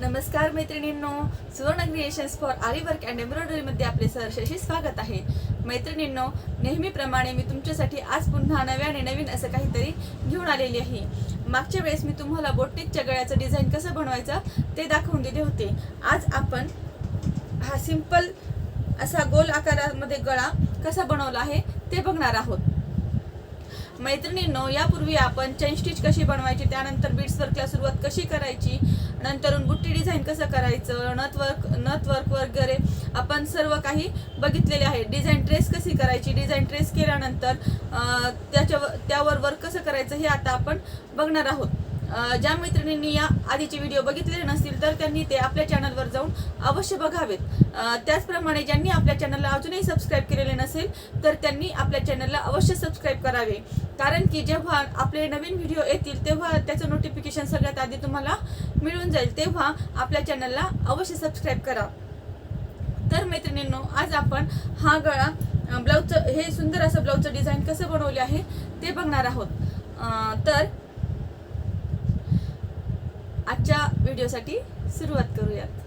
नमस्कार मैत्रिणींनो Suvarna creations for aari work and एम्ब्रॉयडरीमध्ये आपले सहर्षशी स्वागत आहे. मैत्रिणींनो नेहमीप्रमाणे मी तुमच्यासाठी आज पुन्हा नव्याने नवीन असं काहीतरी घेऊन आलेली आहे. मागच्या वेळेस मी तुम्हाला बोटिकच्या गळ्याचं डिझाईन कसं बनवायचं ते दाखवून दिले होते. आज आपण हा सिंपल असा गोल आकारामध्ये गळा कसा बनवला आहे ते बघणार आहोत. मैत्रिणींनो यापूर्वी आपण चैन स्टिच कशी बनवायची त्यानंतर बीड्स वर्कला सुरुवात कशी करायची नंतर बुट्टी डिझाईन कसं करायचं नथ वर्क नथ वर्क वगैरे आपण सर्व काही बघितलेले आहे. डिझाईन ट्रेस कशी करायची डिझाईन ट्रेस केल्यानंतर त्याच्या त्याच्यावर त्यावर वर्क कसं करायचं हे आता आपण बघणार आहोत. ज्या मैत्रिणींनी या आधीचे व्हिडिओ बघितलेले नसतील तर त्यांनी ते आपल्या चॅनलवर जाऊन अवश्य बघावेत. त्याचप्रमाणे ज्यांनी आपल्या चॅनलला अजूनही सबस्क्राईब केलेले नसेल तर त्यांनी आपल्या चॅनलला अवश्य सबस्क्राईब करावे. कारण की जेव्हा आपले नवीन व्हिडिओ येतील तेव्हा त्याचं नोटिफिकेशन सगळ्यात आधी तुम्हाला मिळून जाईल. तेव्हा आपल्या चॅनलला अवश्य सबस्क्राईब करा. तर मैत्रिणींनो आज आपण हा गळा ब्लाऊजचं हे सुंदर असं ब्लाऊजचं डिझाईन कसं बनवले आहे ते बघणार आहोत. तर आजच्या व्हिडिओसाठी सुरुवात करूयात.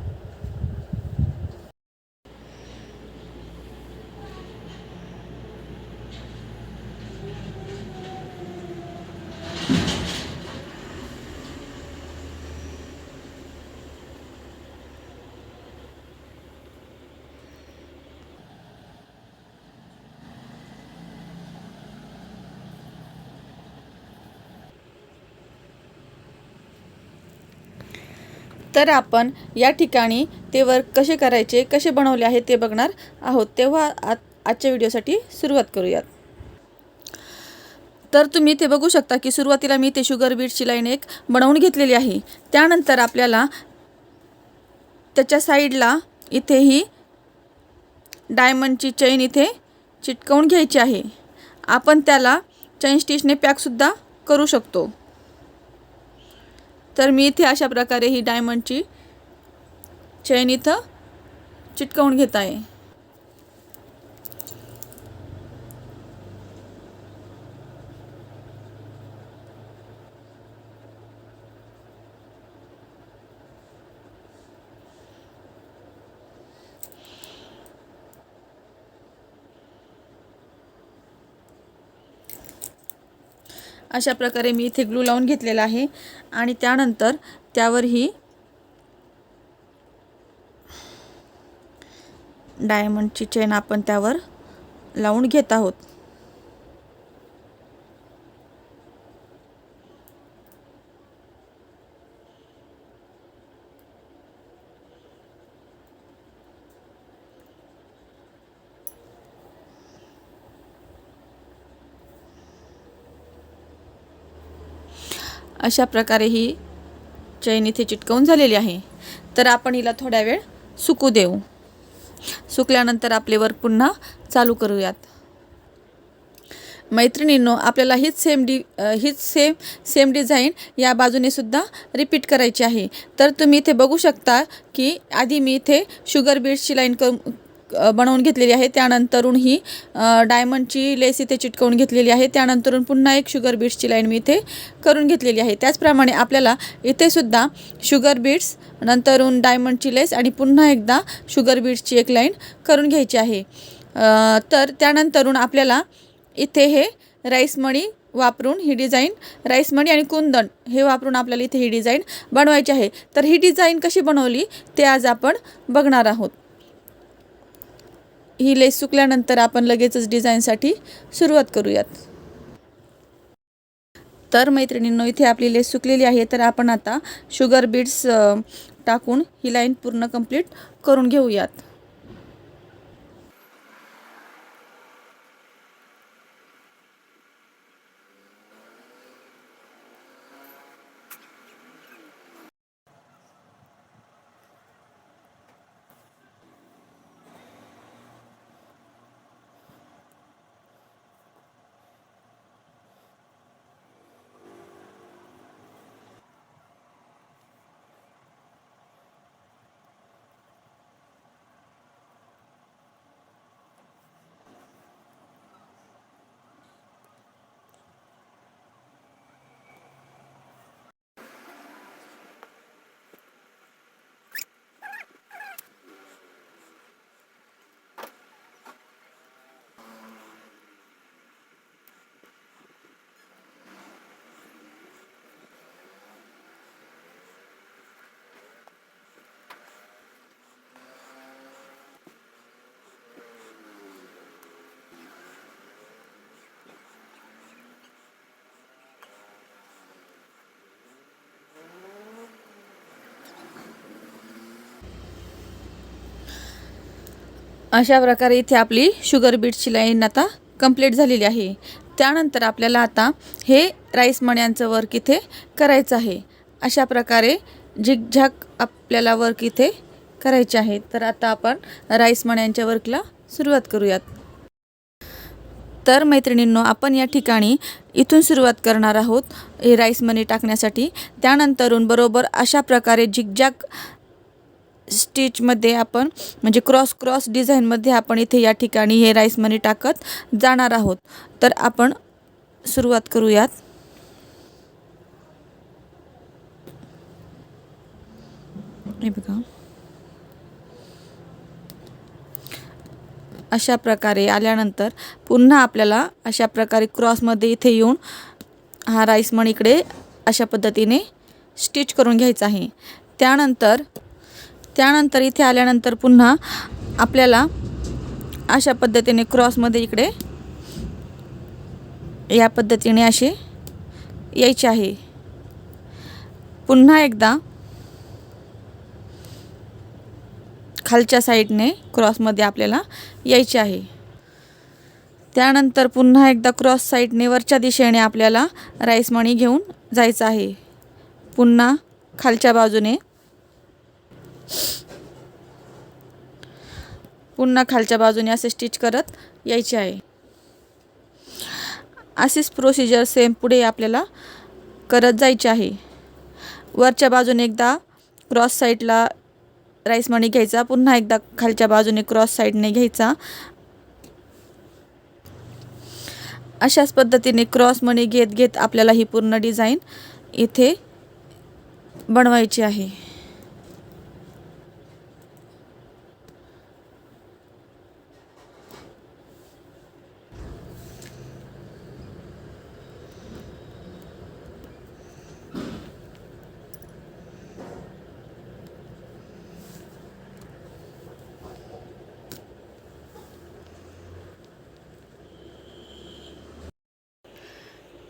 तर आपण या ठिकाणी ते वर्क कसे करायचे कसे बनवले आहे ते बघणार आहोत. तेव्हा आ आजच्या व्हिडिओसाठी सुरुवात करूयात. तर तुम्ही ते बघू शकता की सुरुवातीला मी ते शुगर बीटची लाईन एक बनवून घेतलेली आहे. त्यानंतर आपल्याला त्याच्या साईडला इथे ही डायमंडची चैन इथे चिटकवून घ्यायची आहे. आपण त्याला चैन स्टिचने पॅकसुद्धा करू शकतो. तर मी इथे अशा प्रकारे ही डायमंडची चैन इथं चिटकवून घेत आहे. अशा प्रकारे मी इथे ग्लू लावून घेतलेला आहे. आणि त्यानंतर त्यावर ही डायमंडची चेन आपण त्यावर लावून घेत आहोत. अशा प्रकारे ही चैन इथे चिटकवून झालेली आहे. तर आपण हिला थोड्या वेळ सुकू देऊ. सुकल्यानंतर आपले वर्क पुन्हा चालू करूयात. मैत्रिणींनो आपल्याला हीच सेम डि हीच सेम सेम डिझाईन या बाजूने सुद्धा रिपीट करायची आहे. तर तुम्ही इथे बघू शकता की आधी मी इथे शुगर बीड्सची लाईन क बनवून घेतलेली आहे. त्यानंतरून ही डायमंडची लेस इथे चिटकवून घेतलेली आहे. त्यानंतरून पुन्हा एक शुगर बीड्सची लाईन मी इथे करून घेतलेली आहे. त्याचप्रमाणे आपल्याला इथे सुद्धा शुगर बीड्स नंतरून डायमंडची लेस आणि पुन्हा एकदा शुगर बीट्सची एक लाईन करून घ्यायची आहे. तर त्यानंतरून आपल्याला इथे हे राईस मणी वापरून ही डिझाईन राईस मणी आणि कुंदन हे वापरून आपल्याला इथे ही डिझाईन बनवायची आहे. तर ही डिझाईन कशी बनवली ते आज आपण बघणार आहोत. ही लेस सुकल्यानंतर आपण लगेचच डिझाईनसाठी सुरुवात करूयात. तर मैत्रिणींनो इथे आपली लेस सुकलेली आहे. तर आपण आता शुगर बीड्स टाकून ही लाईन पूर्ण कंप्लीट करून घेऊयात. अशा प्रकारे इथे आपली शुगर बीटची लाईन आता कंप्लीट झालेली आहे. त्यानंतर आपल्याला आता हे राईस मण्यांचं वर्क इथे करायचं आहे. अशा प्रकारे झिकझॅक आपल्याला वर्क इथे करायचे आहे. तर आता आपण राईस मण्यांच्या वर्कला सुरुवात करूयात. तर मैत्रिणींनो आपण या ठिकाणी इथून सुरुवात करणार आहोत हे राईस मनी टाकण्यासाठी. त्यानंतरून बरोबर अशा प्रकारे झिकझॅक स्टिचमध्ये आपण म्हणजे क्रॉस क्रॉस डिझाईनमध्ये आपण इथे या ठिकाणी हे राईस मनी टाकत जाणार आहोत. तर आपण सुरुवात करूयात. हे बघा. अशा प्रकारे आल्यानंतर पुन्हा आपल्याला अशा प्रकारे क्रॉसमध्ये इथे येऊन हा राईस मण इकडे अशा पद्धतीने स्टिच करून घ्यायचा आहे. त्यानंतर त्यानंतर इथे आल्यानंतर पुन्हा आपल्याला अशा पद्धतीने क्रॉसमध्ये इकडे या पद्धतीने असे यायचे आहे. पुन्हा एकदा खालच्या साईडने क्रॉसमध्ये आपल्याला यायचे आहे. त्यानंतर पुन्हा एकदा क्रॉस साईडने वरच्या दिशेने आपल्याला राईस मणी घेऊन जायचं आहे. पुन्हा खालच्या बाजूने पुन्हा खालच्या बाजूने असे स्टिच करत यायचे आहे. अशीच प्रोसिजर सेम पुढे आपल्याला करत जायचे आहे. वरच्या बाजूने एकदा क्रॉस साईडला राईस मणी घ्यायचा पुन्हा एकदा खालच्या बाजूने क्रॉस साईडने घ्यायचा. अशाच पद्धतीने क्रॉस मणी घेत घेत आपल्याला ही पूर्ण डिझाईन इथे बनवायची आहे.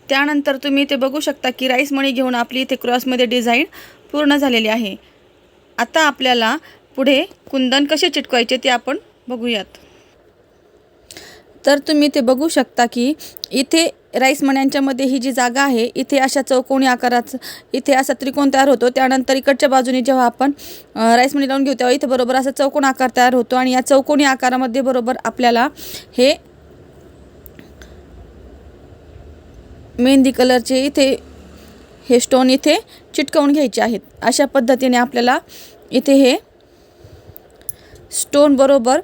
त्यानंतर तुम्ही इथे बघू शकता की राईस मणी घेऊन आपली इथे क्रॉसमध्ये डिझाईन पूर्ण झालेली आहे. आता आपल्याला पुढे कुंदन कसे चिटकवायचे ते आपण बघूयात. तर तुम्ही इथे बघू शकता की इथे राईस मण्यांच्यामध्ये ही जी जागा आहे इथे अशा चौकोनी आकाराचं इथे असा त्रिकोण तयार होतो. त्यानंतर इकडच्या बाजूने जेव्हा आपण राईस मणी लावून घेऊ तेव्हा इथे बरोबर असा चौकोन आकार तयार होतो आणि या चौकोनी आकारामध्ये बरोबर आपल्याला हे मेहंदी कलरचे इथे हे स्टोन इथे चिटकवून घ्यायचे आहेत. अशा पद्धतीने आपल्याला इथे हे स्टोन बरोबर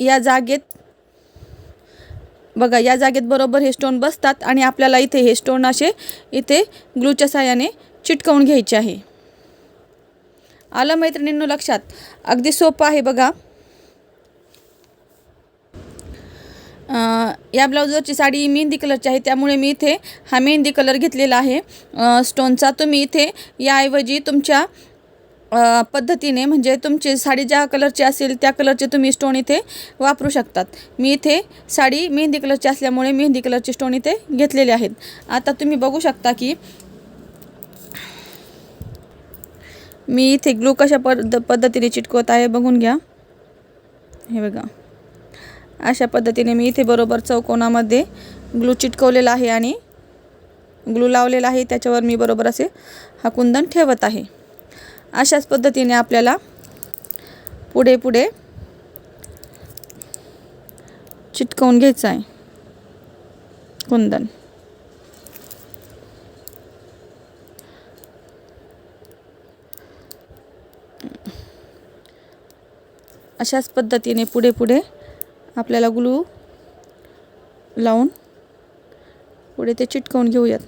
या जागेत बघा या जागेत बरोबर हे स्टोन बसतात आणि आपल्याला इथे हे स्टोन असे इथे ग्लूच्या साह्याने चिटकवून घ्यायचे आहे. आलं मैत्रिणींनो लक्षात? अगदी सोपं आहे बघा. या ब्लाऊजवरची साडी मेहंदी कलरची आहे. त्यामुळे मी इथे हा मेहंदी कलर घेतलेला आहे. स्टोनचा तुम्ही इथे याऐवजी तुमच्या पद्धतीने म्हणजे तुमची साडी ज्या कलरची असेल त्या कलरचे तुम्ही स्टोन इथे वापरू शकतात. मी इथे साडी मेहंदी कलरची असल्यामुळे मेहंदी कलरचे स्टोन इथे घेतलेले आहेत. आता तुम्ही बघू शकता की मी इथे ग्लू कशा पद पद्धतीने चिटकवत आहे बघून घ्या. हे बघा. अशा पद्धतीने मी इथे बरोबर चौकोनामध्ये ग्लू चिटकवलेला आहे आणि ग्लू लावलेला आहे. त्याच्यावर मी बरोबर असे हा कुंदन ठेवत आहे. अशाच पद्धतीने आपल्याला पुढे पुढे चिटकवून घ्यायचं आहे. कुंदन. अशाच पद्धतीने पुढे पुढे आपल्याला ग्लू लावून पुढे ते चिटकवून घेऊयात.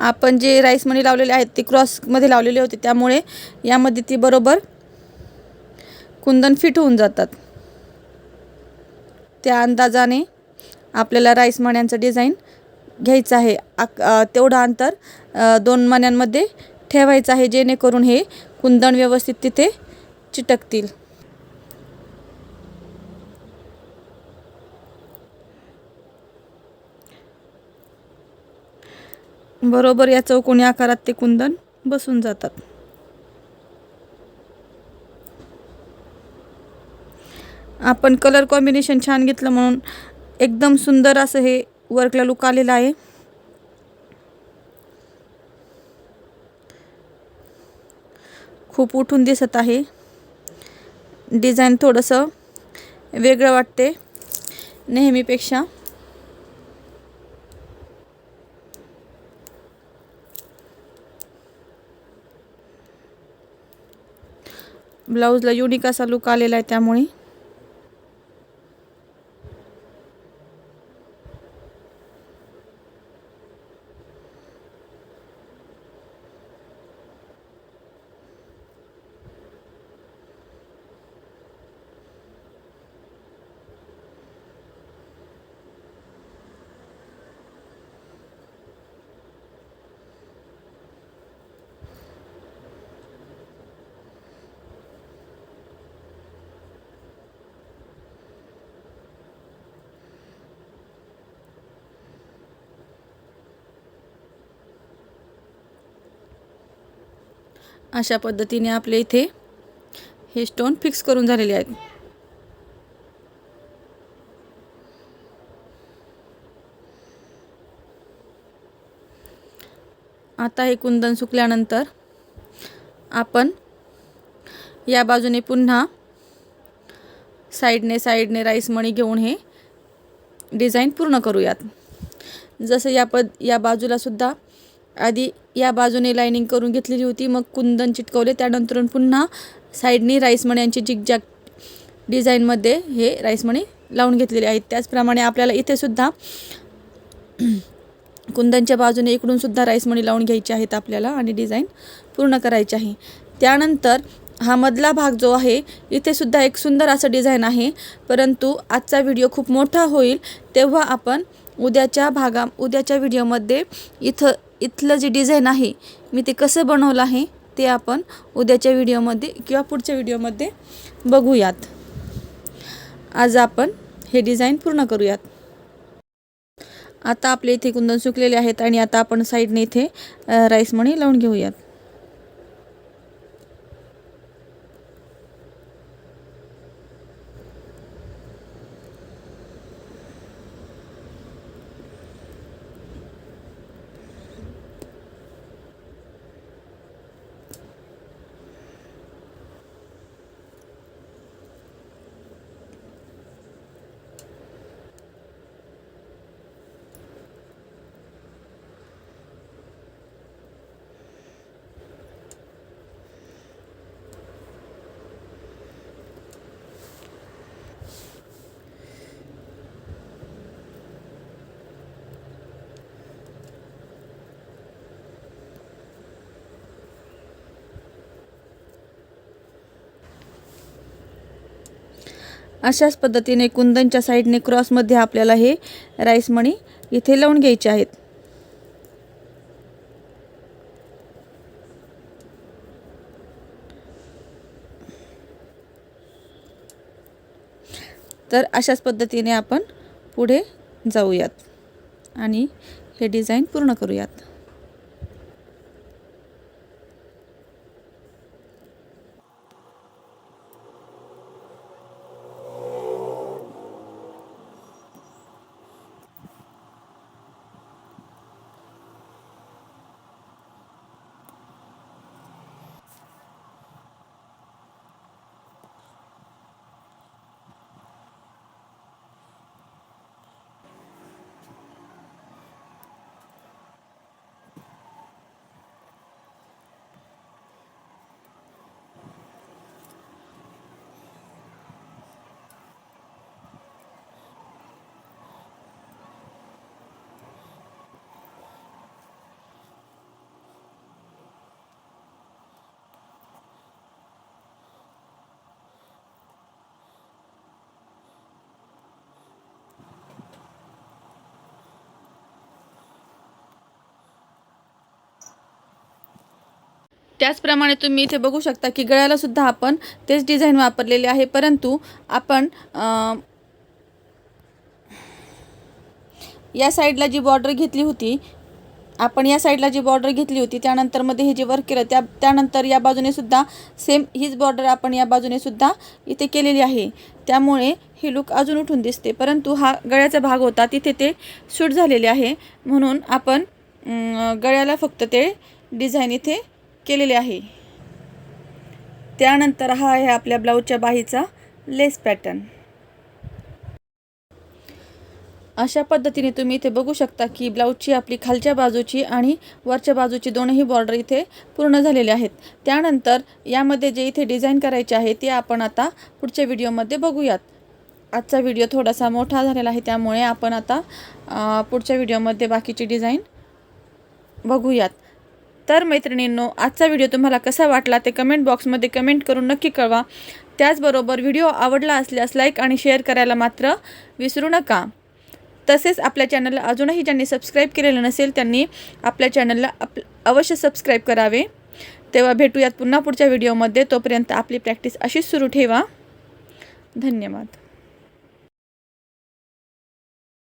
आपण जे राईस मणी लावलेले आहेत ते क्रॉसमध्ये लावलेले होते त्यामुळे यामध्ये ती बरोबर कुंदन फिट होऊन जातात. त्या अंदाजाने आपल्याला राईस मण्यांचं डिझाईन घ्यायचं आहे. आक तेवढं अंतर दोन मण्यांमध्ये ठेवायचं आहे जेणेकरून हे कुंदन व्यवस्थित तिथे चिटकतील. बरोबर या चौकोनी आकारात ते कुंदन बसून जातात. आपण कलर कॉम्बिनेशन छान घेतलं म्हणून एकदम सुंदर असं हे वर्कला लुक आलेलं आहे. खूप उठून दिसत आहे. डिझाईन थोडंसं वेगळं वाटते नेहमीपेक्षा. ब्लाऊजला युनिक असा लुक आलेला आहे त्यामुळे. अशा पद्धतीने आपले इथे हे स्टोन फिक्स करून झालेले आहेत. आता हे कुंदन सुकल्यानंतर आपण या बाजूने पुन्हा साईडने साईडने राईस मणी घेऊन हे डिझाईन पूर्ण करूयात. जसं या पद या बाजूलासुद्धा आधी या बाजूने लाईनिंग करून घेतलेली होती. मग कुंदन चिटकवले. त्यानंतर पुन्हा साईडनी राईस मण्यांची जिगजॅग डिझाईनमध्ये हे राईस मणी लावून घेतलेले आहेत त्याचप्रमाणे आपल्याला इथे सुद्धा कुंदनच्या बाजूने इकडून सुद्धा राईस मणी लावून घ्यायची आहेत आपल्याला आणि डिझाईन पूर्ण करायची आहे. त्यानंतर हा मधला भाग जो आहे इथे सुद्धा एक सुंदर असं डिझाईन आहे. परंतु आजचा व्हिडिओ खूप मोठा होईल तेव्हा आपण उद्याच्या भागा उद्याच्या व्हिडिओमध्ये इथं इथलं जे डिझाईन आहे मी ते कसं बनवलं आहे ते आपण उद्याच्या व्हिडिओमध्ये किंवा पुढच्या व्हिडिओमध्ये बघूयात. आज आपण हे डिझाईन पूर्ण करूयात. आता आपले इथे कुंदन सुकलेले आहेत आणि आता आपण साईडने इथे राईस मणी लावून घेऊयात. अशाच पद्धतीने कुंदनच्या साईडने क्रॉसमध्ये आपल्याला हे राईस मणी इथे लावून घ्यायचे आहेत. तर अशाच पद्धतीने आपण पुढे जाऊयात आणि हे डिझाईन पूर्ण करूयात. त्याचप्रमाणे तुम्ही इथे बघू शकता की गळ्यालासुद्धा आपण तेच डिझाईन वापरलेले आहे. परंतु आपण या साईडला जी बॉर्डर घेतली होती आपण या साईडला जी बॉर्डर घेतली होती त्यानंतरमध्ये हे जे वर्क केलं त्या त्यानंतर या बाजूने सुद्धा सेम हीच बॉर्डर आपण या बाजूने सुद्धा इथे केलेली आहे. त्यामुळे हे लुक अजून उठून दिसते. परंतु हा गळ्याचा भाग होता तिथे ते शूट झालेले आहे. म्हणून आपण गळ्याला फक्त ते डिझाईन इथे केलेले आहे. त्यानंतर हा आहे आपल्या ब्लाऊजच्या बाहीचा लेस पॅटर्न. अशा पद्धतीने तुम्ही इथे बघू शकता की ब्लाऊजची आपली खालच्या बाजूची आणि वरच्या बाजूची दोनही बॉर्डर इथे पूर्ण झालेले आहेत. त्यानंतर यामध्ये जे इथे डिझाईन करायचे आहे ते आपण आता पुढच्या व्हिडिओमध्ये बघूयात. आजचा व्हिडिओ थोडासा मोठा झालेला आहे त्यामुळे आपण आता पुढच्या व्हिडिओमध्ये बाकीची डिझाईन बघूयात. तर मैत्रिणींनो आजचा व्हिडिओ तुम्हाला कसा वाटला ते कमेंट बॉक्समध्ये कमेंट करून नक्की कळवा. त्याचबरोबर व्हिडिओ आवडला असल्यास लाईक आणि शेअर करायला मात्र विसरू नका. तसेच आपल्या चॅनलला अजूनही ज्यांनी सबस्क्राईब केलेलं नसेल त्यांनी आपल्या चॅनलला आप अवश्य सबस्क्राईब करावे. तेव्हा भेटूयात पुन्हा पुढच्या व्हिडिओमध्ये तोपर्यंत आपली प्रॅक्टिस अशीच सुरू ठेवा. धन्यवाद.